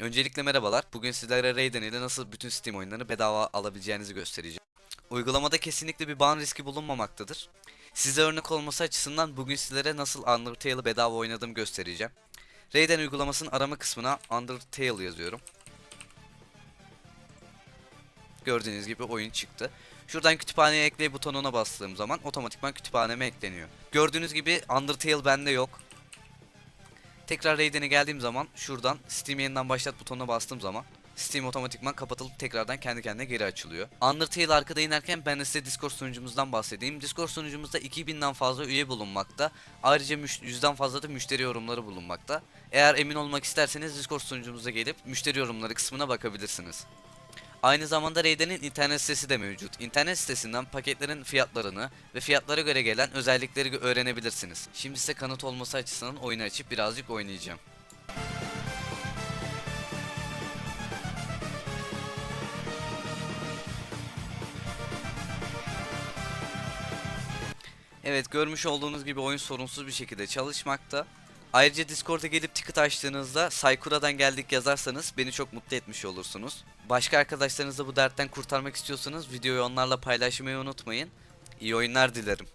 Öncelikle merhabalar. Bugün sizlere Raiden ile nasıl bütün Steam oyunlarını bedava alabileceğinizi göstereceğim. Uygulamada kesinlikle bir ban riski bulunmamaktadır. Size örnek olması açısından bugün sizlere nasıl Undertale'ı bedava oynadığımı göstereceğim. Raiden uygulamasının arama kısmına Undertale yazıyorum. Gördüğünüz gibi oyun çıktı. Şuradan kütüphaneye ekle butonuna bastığım zaman otomatikman kütüphaneme ekleniyor. Gördüğünüz gibi Undertale bende yok. Tekrar Raiden'e geldiğim zaman şuradan Steam yeniden başlat butonuna bastığım zaman Steam otomatikman kapatılıp tekrardan kendi kendine geri açılıyor. Undertale arkada inerken ben de size Discord sunucumuzdan bahsedeyim. Discord sunucumuzda 2000'den fazla üye bulunmakta. Ayrıca müş- 100'den fazla da müşteri yorumları bulunmakta. Eğer emin olmak isterseniz Discord sunucumuza gelip müşteri yorumları kısmına bakabilirsiniz. Aynı zamanda Raiden'in internet sitesi de mevcut. İnternet sitesinden paketlerin fiyatlarını ve fiyatlara göre gelen özellikleri öğrenebilirsiniz. Şimdi size kanıt olması açısından oyunu açıp birazcık oynayacağım. Evet görmüş olduğunuz gibi oyun sorunsuz bir şekilde çalışmakta. Ayrıca Discord'a gelip ticket açtığınızda Saykura'dan geldik yazarsanız beni çok mutlu etmiş olursunuz. Başka arkadaşlarınızı bu dertten kurtarmak istiyorsanız videoyu onlarla paylaşmayı unutmayın. İyi oyunlar dilerim.